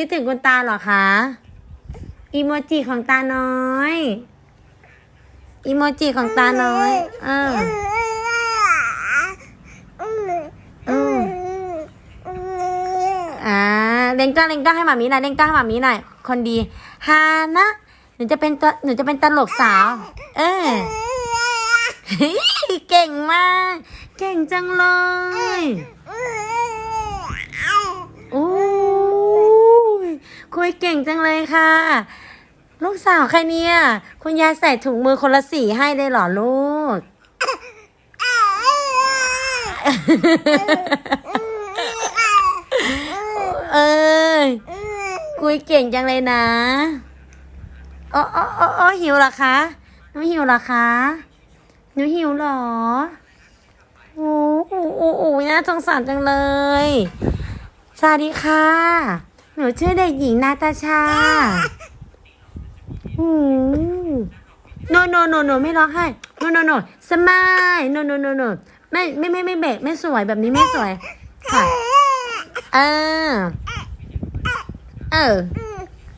คิดถึงคุณตาเหรอคะอีโมจิของตาน้อยอีโมจิของตาน้อยเอออืมอ่าเล่นก้าเล่นก้าให้หมามีหน่อยเล่นก้าให้หมามีหน่อยคนดีฮานะหนูจะเป็นตัวหนูจะเป็นตลกสาว เออเก่งมาก เก่งจังเลยโอ้ยคุ ยเก่งจังเลยค่ะ ลูกสาวใครเนี่ย คุณยายใส่ถุงมือคนละสีให้ได้หรอลูก เอยคุยเก่งจังเลยนะอ๋ออ๋ออ๋อหิวหรอคะหนูหิวหรอคะหนูหิวหรอโอ้โหโอ้โหน่าสงสารจังเลย สวัสดีค่ะ หนูชื่อเด็กหญิงนาตาชาโอ้โนโนโนโนไม่ร้องไห้โนโนโนสมายโนโนโนโนไม่ไม่ไม่ไม่เบรกไม่สวยแบบนี้ไม่สวย ค่ะ เออ เออ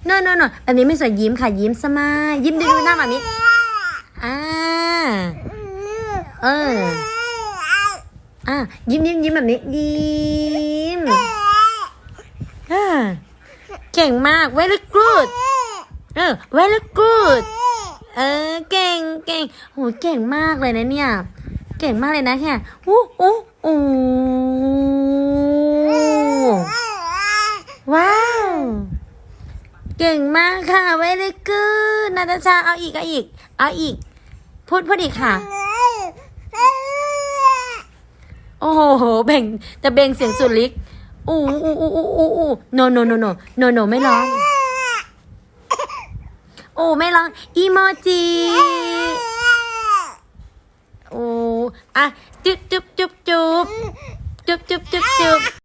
โนโนโนแบบนี้ไม่สวยยิ้มค่ะ ยิ้มสมายยิ้มดูดูหน้าแบบนี้อ่าเอออะยิ้มยิ้มยิ้มแบบนี้ยิ้มอ่าเก่งมาก very good เออ very good เออ เก่งเก่งโหเก่งมากเลยนะเนี่ย เก่งมากเลยนะแค่อู้อู้อู้ว้าว เก่งมากค่ะ very good นาตาชาเอาอีกเอาอีก เอาอีก พูดพูดอีกค่ะ โอ้โห เบ่งจะเบ่งเสียงสุดลิก อู้อู้อู้อู้อู้อู้ no no no no no no ไม่ร้องโอ้ไม่ร้องอีโมจิโอ้อะจุ๊บจุ๊บจุ๊บจุ๊บจุ๊บจุ๊บจุ๊บจุ๊บ